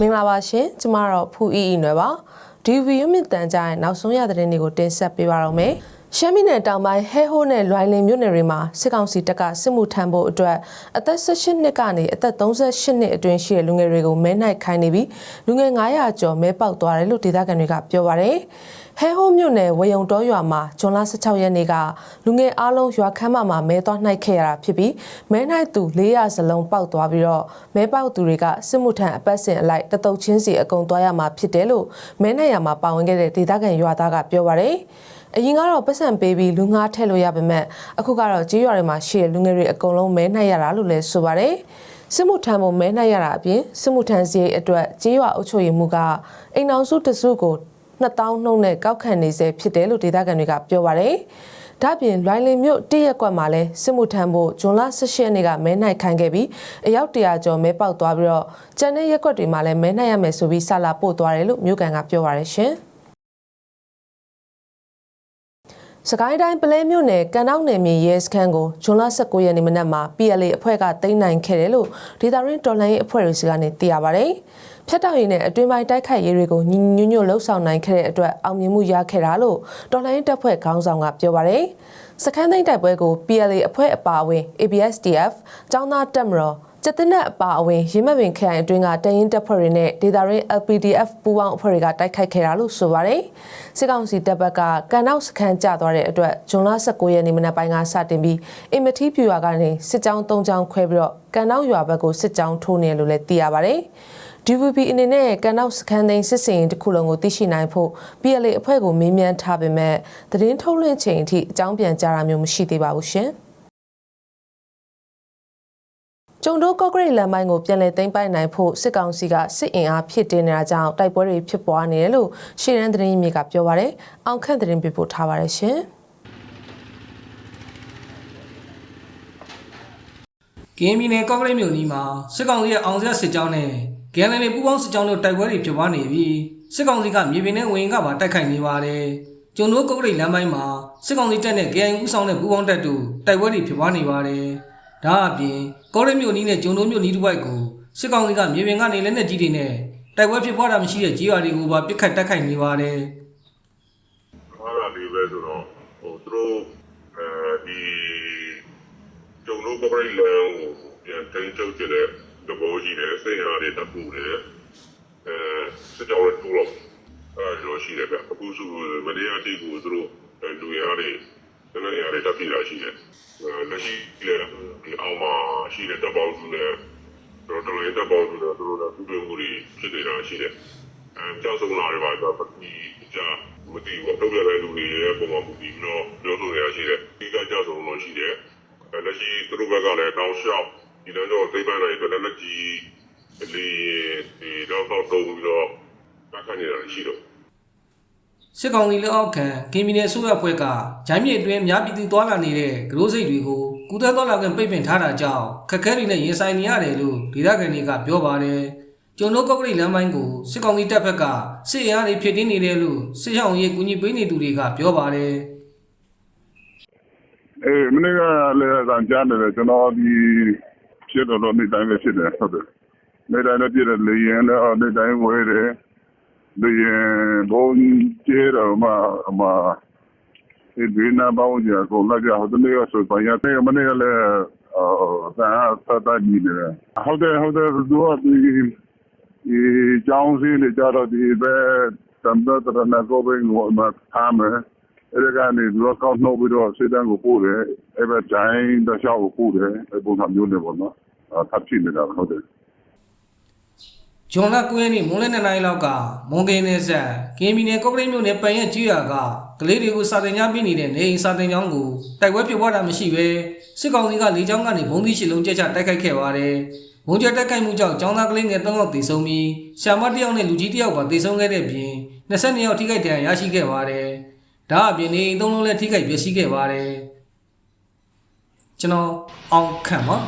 မင်္ဂလာပါရှင်ကျမတော့ဖူအီအီနွယ်ပါဒီဗီယိုမြင့်တန်ကြရဲ့နောက်ဆုံးရသတင်းတွေကိုတင်ဆက်ပေးပါတော့မယ် ရှမ်းပြည်နယ်တောင်ပိုင်းဟဲဟိုးနဲ့လွိုင်လင်မြို့နယ်တွေမှာစစ်ကောင်စီတပ်ကစစ်မှုထမ်းဖို့အတွက်အသက်18နှစ်ကနေအသက်38နှစ်အတွင်းရှိတဲ့လူငယ်တွေကိုမဲနှိုက်ခိုင်းနေပြီးလူငယ်900ကျော်မဲပေါက်သွားတယ်လို့ဒေသခံတွေကပြောပါတယ်ဟဲဟိုးမြို့နယ်ဝယုံတော်ရွာမှာဇွန်လ16ရက်နေ့ကလူငယ်အားလုံးရွာခမ်းမမှာမဲသွားနှိုက်ခဲ့ရတာဖြစ်ပြီးမဲနှိုက်သူ400စလုံးပေါက်သွားပြီးတော့မဲပေါက်သူတွေကစစ်မှုထမ်းအပတ်စဉ်အလိုက်တတုတ်ချင်းစီအကုန်သွားရမှာဖြစ်တယ်လို့မဲနှိုက်ရမှာပါဝင်ခဲ့တဲ့ဒေသခံရွာသားကပြောပါတယ် အရင်ကတော့ပတ်စံပေးပြီးလူငါးထည့်လို့ရပါမဲ့အခုကတော့ကြေးရွာတွေမှာရှိတဲ့လူငယ်တွေအကုန်လုံးမဲနှိုက်ရတာလို့လည်းဆိုပါတယ်စစ်မှုထမ်းဖို့မဲနှိုက်ရတာအပြင်စစ်မှုထမ်းစရိတ်အတွက်ကြေးရွာအုပ်ချုပ်ရေးမှုကအိမ်အောင်စုတစုကို2000နှုန်းနဲ့ကောက်ခံနေစေဖြစ်တယ်လို့ဒေသခံတွေကပြောပါတယ်။ဒါ့အပြင်လွိုင်းလင်မြို့တရက်ကွက်မှာလည်းစစ်မှုထမ်းဖို့ဂျွန်လ18ရက်နေ့ကမဲနိုင်ခိုင်းခဲ့ပြီးအယောက်100ကျော်မဲပေါက်သွားပြီးတော့ကျန်တဲ့ရက်ကွက်တွေမှာလည်းမဲနိုင်ရမယ်ဆိုပြီးဆလာပို့သွားတယ်လို့မြို့ကန်ကပြောပါရရှင်။ စကိုင်းတိုင်းပလဲမြို့နယ်ကန်နောက်နယ်မြေရဲစခန်းကိုဂျွန်လ19ရက်နေ့မနက်မှာ PLA အဖွဲ့ကသိမ်းနိုင်ခဲ့တယ်လို့ဒေတာရင်းတော်လိုင်းရေးအဖွဲ့တွေစီကနေသိရပါဗျ။ဖျက်တောက်ရည်နဲ့အတွင်းပိုင်းတိုက်ခိုက်ရေးတွေကိုညညညွတ်လှုပ်ဆောင်နိုင်ခဲ့တဲ့အတွက်အောင်မြင်မှုရခဲ့တာလို့တော်လိုင်းတပ်ဖွဲ့ခေါင်းဆောင်ကပြောပါဗျ။စခန်းသိမ်းတိုက်ပွဲကို PLA အဖွဲ့အပါအဝင် ABSDF ចောင်းသားတပ်မတော် ကျက်တင်နဲ့အပါအဝင်ရင်းမပင်ခရိုင်အတွင်းကတရင်တပ်ဖွဲ့တွေနဲ့ဒေတာရင်း LPDF ပူးပေါင်းအဖွဲ့တွေကတိုက်ခိုက်ခဲ့တာလို့ဆိုပါတယ်။စစ်ကောင်စီတပ်ဘက်ကကန်နောက်စခန်းကျသွားတဲ့အတွက်ဂျွန်လ19ရက်နေ့မနက်ပိုင်းကစတင်ပြီးအင်မတီပြူရွာကနေစစ်ကြောင်း၃ကြောင်းခွဲပြီးတော့ကန်နောက်ရွာဘက်ကိုစစ်ကြောင်းထိုးနေလို့လည်းသိရပါတယ်။ DVB အနေနဲ့ကန်နောက်စခန်းသိမ်းစစ်စင်တစ်ခုလုံးကိုသိရှိနိုင်ဖို့ PLA အဖွဲ့ကိုမေးမြန်းထားပေမဲ့သတင်းထုတ်လွှင့်ချိန်အထိအကြောင်းပြန်ကြားတာမျိုးမရှိသေးပါဘူးရှင်။ ကျုံတို့ကော့ဂရိတ်လမ်းပိုင်းကိုပြန်လည်သိမ်းပိုက်နိုင်ဖို့စစ်ကောင်စီကစစ်အင်အားဖြစ်တင်နေတာကြောင့်တိုက်ပွဲတွေဖြစ်ပွားနေတယ်လို့ရှေ့ရန်သတင်းမြေကပြောပါရယ်။အောင်ခန့်သတင်းပေးပို့ထားပါရရှင်။ကင်းပြည်နယ်ကော့ကရိတ်မြို့နီးမှာစစ်ကောင်စီရဲ့အောင်ဆက်စစ်ကြောင်းနဲ့ဂန်လန်တွေပူးပေါင်းစစ်ကြောင်းတို့တိုက်ပွဲတွေဖြစ်ပွားနေပြီးစစ်ကောင်စီကမြေပြင်နဲ့ဝင်ကပါတိုက်ခိုက်နေပါတယ်။ကျုံတို့ကော့ကရိတ်လမ်းပိုင်းမှာစစ်ကောင်စီတပ်နဲ့ GN ဦးဆောင်တဲ့ပူးပေါင်းတပ်တို့တိုက်ပွဲတွေဖြစ်ပွားနေပါတယ်။ ဒါအပြင်ကော့ကရိတ်မြို့နီးနဲ့ကျုံတို့မြို့နီးတစ်ဝိုက်ကိုစစ်ကောင်စီကမြေပြင်ကနေလက်နက်ကြီးတွေနဲ့တိုက်ပွဲဖြစ်ပွားတာမရှိတဲ့ကြေးရွာတွေကိုပါပစ်ခတ်တိုက်ခိုက်နေပါတယ်။အားရလေးပဲဆိုတော့ဟိုသူတို့အဲဒီကျုံလို့ပရိလန်ကိုပြန်တင်ချုပ်ကြတဲ့သဘောရှိတယ်စိတ်အားတွေတပူတယ်အဲစကြောင်းတူတော့အဲလိုရှိတယ်ဗျအခုဆိုမတရားတိကိုသူတို့လူရတွေ တနည်းအားတွေတက်ပြတာရှိတယ်လက်ရှိလေဒီအောင်မှာရှိတဲ့တပေါင်းစုနဲ့တို့တို့လည်းတပေါင်းစုနဲ့တို့လည်းသူတို့မှုတွေဖြစ်နေတာရှိတယ်အဲကြောက်ဆုံးလာတွေပါတော့ဒီကြာမသိဘူးတော့ပြတဲ့လူတွေရဲ့ပုံမှန်မူပြီးတော့ပြောလို့ရရှိတယ်ဒီကကြောက်ဆုံးလို့ရှိတယ်အဲလက်ရှိသူတို့ဘက်ကလည်းတောင်းလျှောက်ဒီတော့တော့သိပန်းနိုင်တယ်လက်ကြီးလေးဒီတော့တော့တုံးပြီးတော့တက်ခဏနေတာရှိတော့ စစ်ကောင်စီလက်အောက်ခံကင်မီနယ်ဆိုရဖွဲ့ကဂျိုင်းမြေအတွင်းများပြည်သူသွားလာနေတဲ့ဂရိုးစိတ်တွေကိုကုသသွားလာခွင့်ပိတ်ပင်ထားတာကြောင့်ခက်ခဲတွေနဲ့ရင်ဆိုင်နေရတယ်လို့ဒေသခံတွေကပြောပါတယ်။ကျုံတို့ကော့ကရိတ်လမ်းပိုင်းကိုစစ်ကောင်စီတပ်ဘက်ကစစ်အင်အားတွေဖြစ်တင်းနေတယ်လို့စစ်ဆောင်ရေးကူညီပေးနေသူတွေကပြောပါတယ်။အေးမနေ့ကလည်းအတန်ကြားနေတယ်ကျွန်တော်ဒီဖြစ်တော့တော့နေ့တိုင်းပဲဖြစ်တယ်ဟုတ်တယ်နေ့တိုင်းလည်းပြည့်တယ်လေရင်လည်းအော်နေ့တိုင်းဝဲတယ် လေရင်ဘုံကျဲတော့မှအမဒီဒီနာပေါင်းကြကိုလာကြဟုတ်တယ်ဆိုပါရတဲ့မနေ့ကလည်းအော်သာသတ်တတ်ကြီးတယ်ဟုတ်တယ်ဟုတ်တယ်သူကဒီဒီကြောင်းစင်းနေကြတော့ဒီပဲတမ်ဘတ်ရနာကိုဘင်းဝမထားမယ်အဲ့ဒါကနေသူကကောက်နှုတ်ပြီးတော့စေတန်းကိုပို့တယ်အဲ့ဘက်တိုင်းတစ်လျှောက်ကိုပို့တယ်အဲ့ပုံစံမျိုးနဲ့ပေါ့နော်အဲထပ်ဖြစ်နေတာဟုတ်တယ် ဂျွန်လ9ရက်နေ့မွန်းလယ်2နာရီလောက်ကမွန်ကင်းနယ်ဆက်ကင်းမီနယ်ကော့ကရိတ်မြို့နယ်ပန်ရက်ကြီးရွာကကလေးတွေကိုစာတင်ကြားပြနေတဲ့နေအိမ်စာတင်ကျောင်းကိုတိုက်ပွဲဖြစ်ပွားတာမရှိဘဲစစ်ကောင်စီကလေကြောင်းကနေဘုံသီးရှစ်လုံးကျချတိုက်ခိုက်ခဲ့ပါတယ်။ဘုံကျတိုက်ခိုက်မှုကြောင့်ကျောင်းသားကလေးငယ်3ယောက်သေဆုံးပြီးရှာမတစ်ယောက်နဲ့လူကြီးတစ်ယောက်ပါသေဆုံးခဲ့တဲ့ပြင်22ယောက်ထိခိုက်ဒဏ်ရာရရှိခဲ့ပါတယ်။ဒါအပြင်နေအိမ်သုံးလုံးလည်းထိခိုက်ပျက်စီးခဲ့ပါတယ်။ကျွန်တော်အောင်ခန့်ပါ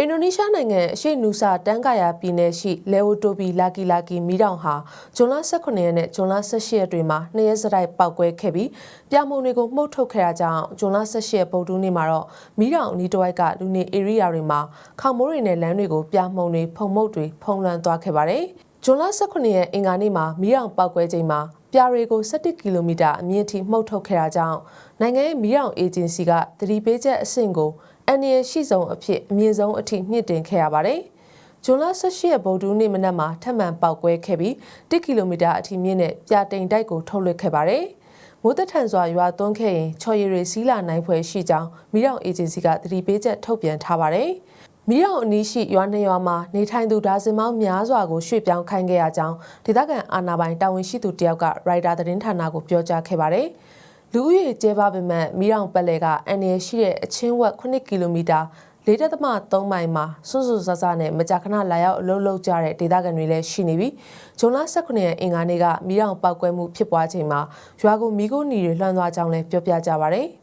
အင် ဒိုဒနီးရှားနိုင်ငံအရှေ့နူဆာတန်ကာယာပြည်နယ်ရှိလေအိုတိုဘီလာကီလာကီမီတောင်ဟာဇွန်လ18ရက်နဲ့ဇွန်လ18ရက်တွေမှာနှစ်ရက်စတိုက်ပောက်ကွဲခဲ့ပြီးပြမှုန်တွေကိုမှုတ်ထုတ်ခဲ့တာကြောင့်ဇွန်လ18ရက်ဗုဒ္ဓနေ့မှာတော့မီတောင်အနီးတစ်ဝိုက်ကလူနေဧရိယာတွေမှာခေါင်မိုးတွေနဲ့လမ်းတွေကိုပြမှုန်တွေဖုံမုတ်တွေဖုံးလွှမ်းသွားခဲ့ပါတယ်။ဇွန်လ18ရက်အင်္ဂါနေ့မှာမီတောင်ပောက်ကွဲချိန်မှာပြာတွေကို17ကီလိုမီတာအမြင့်ထိမှုတ်ထုတ်ခဲ့တာကြောင့်နိုင်ငံရဲ့မီတောင်အေဂျင်စီကသတိပေးချက်အဆင့်ကို အန်ရရှိဆုံးအဖြစ်အမြင့်ဆုံးအထိမြင့်တင်ခဲ့ရပါတယ်။ဇွန်လ18ရက်ဗုဒ္ဓနေ့မနက်မှာထပ်မံပောက်ကွဲခဲ့ပြီး1ကီလိုမီတာအထိမြင့်တဲ့ပြာတိန်တိုက်ကိုထုတ်လွှတ်ခဲ့ပါတယ်။မိုးသက်ထန်စွာရွာသွန်းခဲ့ရင်ချော်ရည်တွေစီးလာနိုင်ဖွယ်ရှိကြောင်းမီးတောင်အေဂျင်စီကသတိပေးချက်ထုတ်ပြန်ထားပါတယ်။မီးတောင်အနီးရှိရွာနှစ်ရွာမှာနေထိုင်သူဒါဇင်မောင်းများစွာကိုရွှေ့ပြောင်းခိုင်းခဲ့ရကြောင်းဒေသခံအာဏာပိုင်တာဝန်ရှိသူတယောက်ကရိုက်တာသတင်းဌာနကိုပြောကြားခဲ့ပါတယ်။ လူဦးရေကျဲပါပေမဲ့မီးတောင်ပတ်လည်ကအန်ရရှိတဲ့အချင်းဝက်9ကီလိုမီတာ4.3မိုင်မှာစွန်းစွန်းဆဆနဲ့မကြာခဏလာရောက်အလုပ်လုပ်ကြတဲ့ဒေသခံတွေလည်းရှိနေပြီးဂျွန်လ18ရက်အင်္ဂါနေ့ကမီးတောင်ပောက်ကွဲမှုဖြစ်ပွားချိန်မှာရွာကိုမီးကိုနီတွေလွှမ်းသွားကြောင်းလည်းပြောပြကြပါဗျ။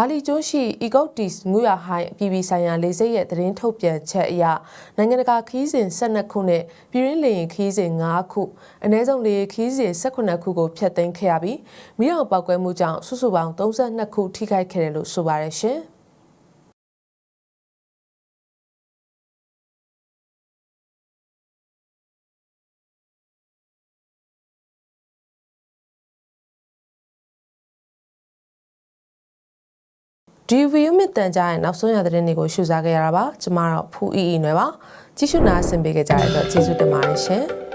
ဘာလီကျွန်းရှိ Egotis ငူရဟိုင်းအပြည်ပြည်ဆိုင်ရာလေဆိပ်ရဲ့သတင်းထုတ်ပြန်ချက်အရနိုင်ငံတကာခီးစဉ်12ခုနဲ့ပြည်ရင်းလေရင်ခီးစဉ်5ခုအနည်းဆုံးလေရင်ခီးစဉ်18ခုကိုဖျက်သိမ်းခဲ့ရပြီးမိအောင်ပောက်ကွဲမှုကြောင့်စုစုပေါင်း32ခုထိခိုက်ခဲ့တယ်လို့ဆိုပါတယ်ရှင်။ DV မြင့်တန်ကြားရဲ့နောက်ဆုံးရသတင်းတွေကိုရှုစားခဲ့ရတာပါကျမတော့ဖူအီအီနွယ်ပါကြည့်ရှုနာဆင်ပေးကြတဲ့အတွက်ကျေးဇူးတင်ပါတယ်ရှင်